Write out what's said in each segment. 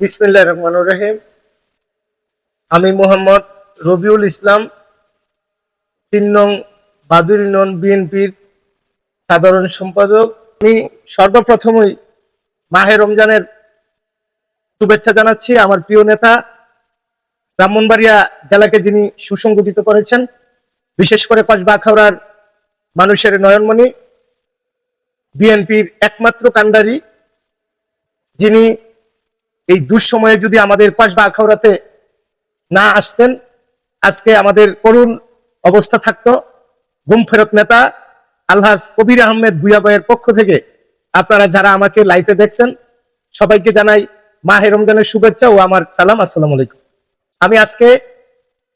বিসমিল্লাহ রহমান রহিম। আমি মোহাম্মদ রবিউল ইসলাম, তিন নং বাদুর নন বিএনপির সাধারণ সম্পাদক। আমি সর্বপ্রথমই মাহে রমজানের শুভেচ্ছা জানাচ্ছি আমার প্রিয় নেতা ব্রাহ্মণবাড়িয়া জেলাকে যিনি সুসংগঠিত করেছেন, বিশেষ করে কসবা আখাউড়ার মানুষের নয়নমণি, বিএনপির একমাত্র কাণ্ডারি যিনি এই দুঃসময়ে যদি আমাদের কসবা আখাউড়াতে না আসতেন, আজকে আমাদের করুণ অবস্থা থাকতো। গুম ফেরত নেতা আলহাজ কবির আহমেদ ভুয়াবাইয়ের পক্ষ থেকে আপনারা যারা আমাকে লাইভে দেখছেন, সবাইকে জানাই মাহে রমজানের শুভেচ্ছা ও আমার সালাম, আসসালামু আলাইকুম। আমি আজকে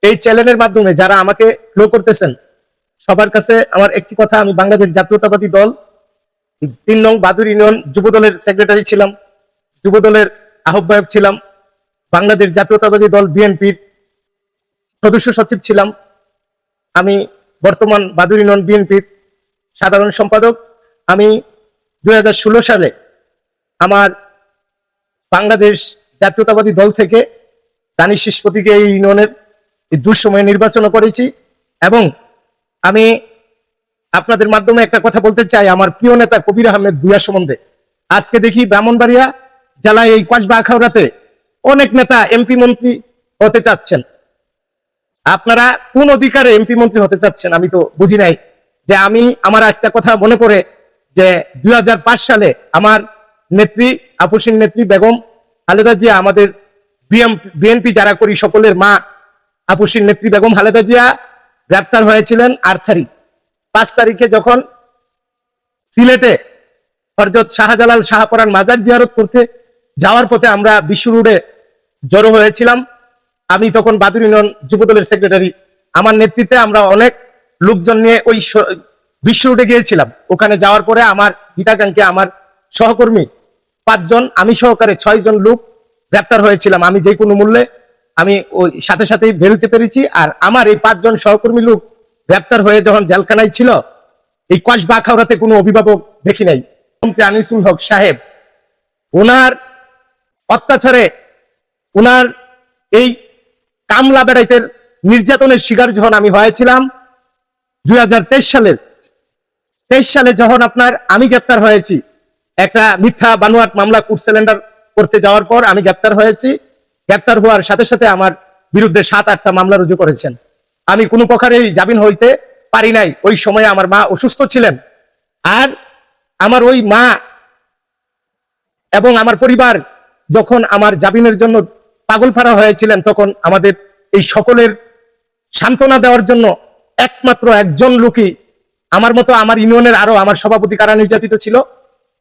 এই চ্যানেলের মাধ্যমে যারা আমাকে ফ্লো করতেছেন, সবার কাছে আমার একটি কথা, আমি বাংলাদেশ জাতীয়তাবাদী দল, তিন নং বাদুর ইউনিয়ন যুব দলের সেক্রেটারি ছিলাম। যুব দলের আহ্বায়ক ছিলাম। বাংলাদেশ জাতীয়তাবাদী দল বিএনপির সদস্য সচিব ছিলাম। আমি বর্তমান বাদুর ইউনিয়ন বিএনপির সাধারণ সম্পাদক। আমি দু হাজার ষোলো সালে আমার বাংলাদেশ জাতীয়তাবাদী দল থেকে দানিশ শিষ্পতিকে এই ইউনিয়নের দুঃসময়ে নির্বাচন করেছি এবং আমি আপনাদের মাধ্যমে একটা কথা বলতে চাই। আমার প্রিয় নেতা কবির আহমেদ ভুয়া সম্বন্ধে। আজকে দেখি ব্রাহ্মণবাড়িয়া জেলায় এই কসবা আখাউড়াতে অনেক নেতা এমপি মন্ত্রী হতে চাচ্ছেন। আপনারা কোন অধিকারে এমপি মন্ত্রী হতে চাচ্ছেন আমি তো বুঝি নাই। যে আমি, আমার একটা কথা মনে পড়ে যে দুই সালে আমার নেত্রী আপসীন নেত্রী বেগম খালেদা জিয়া, আমাদের বিএনপি যারা করি সকলের মা আপসীন নেত্রী বেগম খালেদা জিয়া গ্রেপ্তার হয়েছিলেন আট তারিখ পাঁচ তারিখে যখন সিলেটে হরজত শাহজালাল শাহপরান মাজার জিয়ারত করতে যাওয়ার পথে আমরা বিশ্ব রোডে জড়ো হয়েছিলাম। আমি তখন বাদুর ইউনিয়ন যুবদলের সেক্রেটারি আমার নেতৃত্বে আমরা অনেক লোকজন নিয়ে ওই বিশ্ব রোডে গিয়েছিলাম। ওখানে যাওয়ার পরে আমার হিতাকাঙ্ক্ষী আমার সহকর্মী পাঁচজন, আমি সহকারে ছয় জন লোক গ্রেপ্তার হয়েছিলাম। আমি যে কোনো মূল্যে আমি ওই সাথে সাথেই বেরোতে পেরেছি। আর আমার এই পাঁচজন সহকর্মী লোক গ্রেপ্তার হয়ে যখন জেলখানায় ছিল, এই কসবা খাওড়াতে কোনো অভিভাবক দেখি নাই। মন্ত্রী আনিসুল হক সাহেব, ওনার অত্যাচারে ওনার এই কামলা বেড়াইতে নির্যাতনের শিকার যখন আমি হয়েছিলাম, দুই হাজার তেইশ সালের, তেইশ সালে যখন আপনার আমি গ্রেপ্তার হয়েছি, একটা মিথ্যা বানুয়াট মামলা কোর্ট সিলিন্ডার করতে যাওয়ার পর আমি গ্রেপ্তার হয়েছি। গ্রেপ্তার হওয়ার সাথে সাথে আমার বিরুদ্ধে সাত আটটা মামলা রুজু করেছেন। আমি কোনো প্রকারেই জামিন হইতে পারি নাই। ওই সময়ে আমার মা অসুস্থ ছিলেন। আর আমার ওই মা এবং আমার পরিবার যখন আমার জামিনের জন্য পাগল ফাড়া হয়েছিলেন, তখন আমাদের এই সকলের সান্ত্বনা দেওয়ার জন্য একমাত্র একজন লোকই আমার মতো আমার ইউনিয়নের আরও আমার সভাপতি কারা নির্যাতিত ছিল,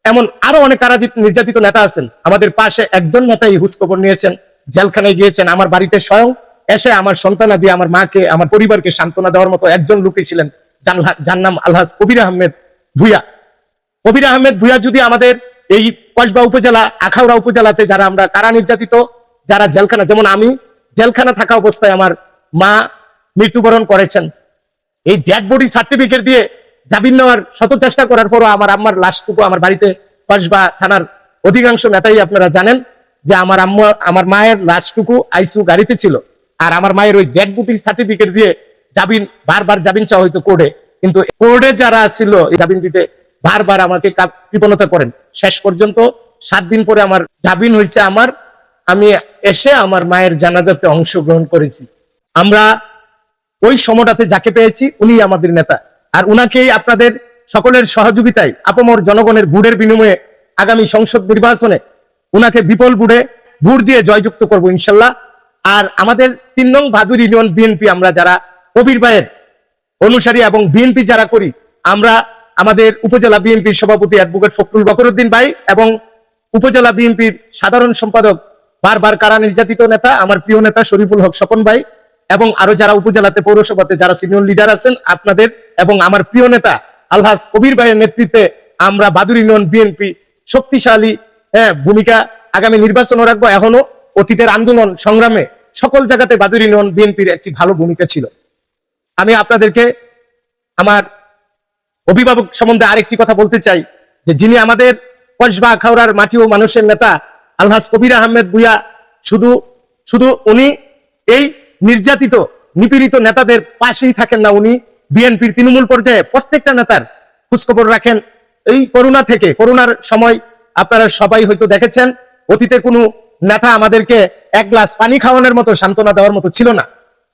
এমন আরও অনেক কারা নির্যাতিত নেতা আছেন। আমাদের পাশে একজন নেতাই হুসখবর নিয়েছেন, জেলখানায় গিয়েছেন, আমার বাড়িতে স্বয়ং এসে আমার সন্তানা দিয়ে আমার মাকে, আমার পরিবারকে সান্ত্বনা দেওয়ার মতো একজন লোকই ছিলেন যার নাম আলহাজ কবির আহমেদ ভুইয়া। কবির আহমেদ ভুইয়া যদি আমাদের এই কসবা উপজেলা, আখাউড়া উপজেলাতে যারা আমরা কারা নির্যাতিত, যারা জেলখানা, যেমন আমি, জেলখানা থাকা অবস্থায় আমার মা মৃত্যুবরণ করেছেন। এই ডেড বডি সার্টিফিকেট দিয়ে জামিন নেওয়ার শত চেষ্টা করার পরও আমার আম্মার লাশটুকু আমার বাড়িতে কসবা থানার অধিকাংশ নেতাই আপনারা জানেন যে আমার আম্মা, আমার মায়ের লাশটুকু আইসু গাড়িতে ছিল। আর আমার মায়ের ওই ডেড বডি সার্টিফিকেট দিয়ে জামিন, বারবার জামিন চাওয়া হইতো কোর্টে। কিন্তু কোর্টে যারা ছিল জামিন দিতে বারবার আমাকে কৃপণতা করেন। শেষ পর্যন্ত সাত দিন পরে আমার জাবিন হয়েছে আমার। আমি এসে আমার মায়ের জানাজাতে অংশগ্রহণ করেছি। আমরা ওই সময়টাতে যাকে পেয়েছি উনি আমাদের নেতা। আর উনাকেই আপনাদের সকলের সহযোগিতায় আপমর জনগণের ভোটের বিনিময়ে আগামী সংসদ নির্বাচনে উনাকে বিপুল ভোটে ভোট দিয়ে জয়যুক্ত করব ইনশাল্লাহ। আর আমাদের তিন নং ভাদুর ইউনিয়ন বিএনপি আমরা যারা কবির ভাইয়ের অনুসারী এবং বিএনপি যারা করি, আমরা আমাদের উপজেলা বিএনপির সভাপতি অ্যাডভোকেট ফখরুল বকরুদ্দিন ভাই এবং উপজেলা বিএনপির সাধারণ সম্পাদক বারবার কারা নির্যাতিত নেতা, আমার প্রিয় নেতা শরীফুল হক স্বপন ভাই এবং আরও যারা উপজেলাতে পৌরসভাতে যারা সিনিয়র লিডার আছেন আপনাদের এবং আমার প্রিয় নেতা আলহাজ কবির ভাইয়ের নেতৃত্বে আমরা বাদুর ইউনিয়ন বিএনপি শক্তিশালী হ্যাঁ ভূমিকা আগামী নির্বাচনও রাখব। এখনও অতীতের আন্দোলন সংগ্রামে সকল জায়গাতে বাদুর ইউনিয়ন বিএনপির একটি ভালো ভূমিকা ছিল। আমি আপনাদেরকে আমার অভিভাবক সম্বন্ধে আরেকটি কথা বলতে চাই, যে যিনি আমাদের কসবা আখাউড়ার মাটি ও মানুষের নেতা, আলহাজ কবির আহমেদ বুয়া শুধু শুধু উনি এই নির্যাতিত, নিপীড়িত নেতাদের পাশেই থাকেন না উনি, বিএনপির তৃণমূল পর্যায়ে প্রত্যেকটা নেতার খোঁজখবর রাখেন। এই করোনা থেকে করোনার সময় আপনারা সবাই হয়তো দেখেছেন, অতীতে কোনো নেতা আমাদেরকে এক গ্লাস পানি খাওয়ানোর মতো সান্ত্বনা দেওয়ার মতো ছিল না।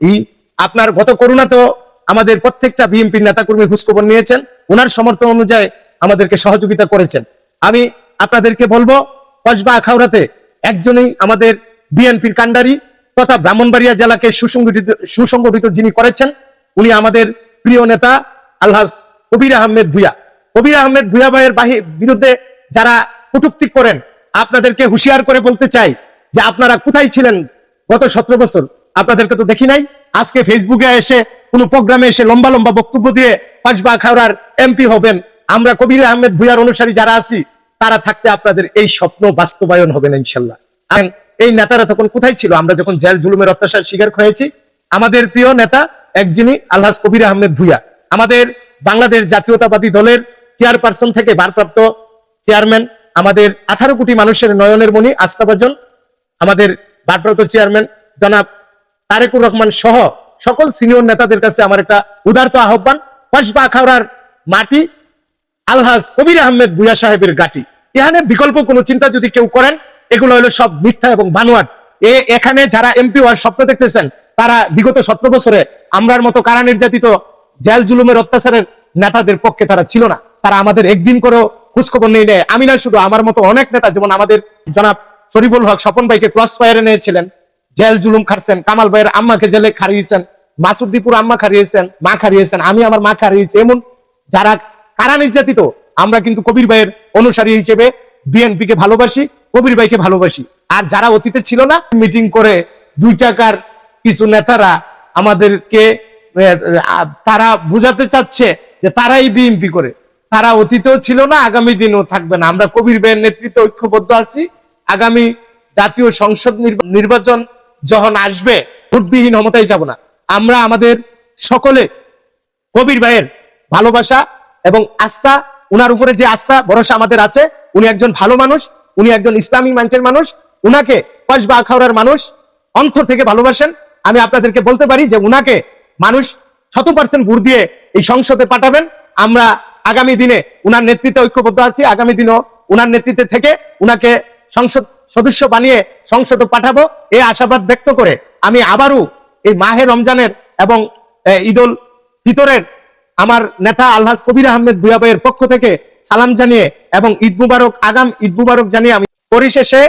এই আপনার গত করোনাতেও আমাদের প্রত্যেকটা বিএনপির নেতাকর্মী খোঁজখবর নিয়েছেন। ওনার সমর্থন অনুযায়ী আমাদেরকে সহযোগিতা করেছেন। আমি আপনাদেরকে বলব, কসবা আখাউড়াতে একজনই আমাদের বিএনপির কান্ডারি তথা ব্রাহ্মণবাড়িয়া জেলাকে সুসংগঠিত সুসংগঠিত যিনি করেছেন, উনি আমাদের প্রিয় নেতা আলহাজ কবির আহমেদ ভুয়া কবির আহমেদ ভুয়া ভাইয়ের বিরুদ্ধে যারা কটুক্তি করেন, আপনাদেরকে হুঁশিয়ার করে বলতে চাই যে আপনারা কোথায় ছিলেন গত সতেরো বছর? আপনাদেরকে তো দেখি নাই। আজকে ফেসবুকে এসে, কোনো প্রোগ্রামে এসে লম্বা লম্বা বক্তব্য দিয়ে কসবা খাওড়ার এমপি হবেন। আমরা কবির আহমেদ ভুইয়ার অনুসারী যারা আছি, তারা থাকতে আপনাদের এই স্বপ্ন বাস্তবায়ন হবে না, ইনশাল্লাহ। এই নেতারা তখন কোথায় ছিল? আমরা যখন জেল জুলুমের অত্যাচার শিকার হয়েছি আমাদের প্রিয় নেতা একজনই আলহাজ কবির আহমেদ ভুইয়া। আমাদের বাংলাদেশ জাতীয়তাবাদী দলের চেয়ারপারসন থেকে ভারপ্রাপ্ত চেয়ারম্যান, আমাদের আঠারো কোটি মানুষের নয়নের মণি আস্থাভাজন, আমাদের ভারপ্রাপ্ত চেয়ারম্যান জনাব তারেকুর রহমান সহ সকল সিনিয়র নেতাদের কাছে আমার একটা উদারত আহ্বান। কসবা আখাউড়ার মাটি, আলহাজ কবির আহমেদ বুয়া সাহেবের গাটি। এখানে বিকল্প কোনো চিন্তা যদি কেউ করেন, এগুলো হলো সব মিথ্যা এবং বানোয়াট। এ, এখানে যারা এমপি হওয়ার স্বপ্ন দেখতেছেন, তারা বিগত সতেরো বছরে আমরার মতো কারা নির্যাতিত জেল জুলুমের অত্যাচারের নেতাদের পক্ষে তারা ছিল না। তারা আমাদের একদিন করেও খোঁজখবর নিয়ে নেয় আমি না, শুধু আমার মতো অনেক নেতা, যেমন আমাদের জনাব শরীফুল হক স্বপন ভাইকে ক্রস ফায়ারে নিয়েছিলেন। জেল জুলুম খাটছেন, কামাল ভাইয়ের আম্মাকে জেলে খারিয়েছেন মাসুদ্দিপুর আম্মা খারিয়েছেন মা খারিয়েছেন আমি আমার মা খারিয়েছি এমন যারা কারা নির্যাতিত, আমরা কিন্তু কবির ভাইয়ের অনুসারী হিসেবে বিএনপি কে ভালোবাসি, কবির ভাইকে ভালোবাসি। আর যারা অতীতে ছিল না, মিটিং করে দুই টাকার কিছু নেতারা আমাদেরকে তারা বুঝাতে চাচ্ছে যে তারাই বিএনপি করে। তারা অতীতেও ছিল না, আগামী দিনও থাকবে না। আমরা কবির ভাইয়ের নেতৃত্বে ঐক্যবদ্ধ আছি। আগামী জাতীয় সংসদ নির্বা- নির্বাচন যখন আসবে, ভোটবিহীন ক্ষমতায় যাব না। আমরা আমাদের সকলে কবির ভাইয়ের ভালোবাসা এবং আস্থা, উনার উপরে যে আস্থা, ভরসা আমাদের আছে, উনি একজন ভালো মানুষ, উনি একজন ইসলামী মাঞ্চের মানুষ, উনাকে কসবা আখাউড়ার মানুষ অন্তর থেকে ভালোবাসেন। আমি আপনাদেরকে বলতে পারি যে উনাকে মানুষ শত পার্সেন্ট ভোট দিয়ে এই সংসদে পাঠাবেন। আমরা আগামী দিনে উনার নেতৃত্বে ঐক্যবদ্ধ আছি। আগামী দিনও উনার নেতৃত্বে থেকে উনাকে সংসদ সদস্য বানিয়ে সংসদে পাঠাবো এই আশাবাদ ব্যক্ত করে আমি আবারও এই মাহে রমজানের এবং ঈদুল ফিতরের আমার নেতা আলহাজ কবির আহমেদ ভুয়াবাইয়ের পক্ষ থেকে সালাম জানিয়ে এবং ঈদ মুবারক, আগাম ঈদ মুবারক জানিয়ে আমি পরিশেষে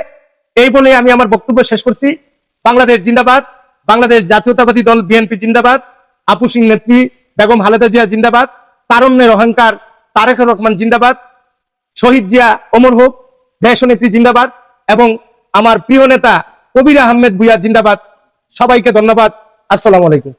এই বলে আমি আমার বক্তব্য শেষ করছি। বাংলাদেশ জিন্দাবাদ, বাংলাদেশ জাতীয়তাবাদী দল বিএনপি জিন্দাবাদ, আপু সিং নেত্রী বেগম খালেদা জিয়া জিন্দাবাদ, তারণ্যের অহংকার তারেক রহমান জিন্দাবাদ, শহীদ জিয়া অমর হোক দেশনেত্রী জিন্দাবাদ এবং আমার প্রিয় নেতা কবির আহমেদ ভুইয়া জিন্দাবাদ। সবাইকে ধন্যবাদ। আসসালামু আলাইকুম।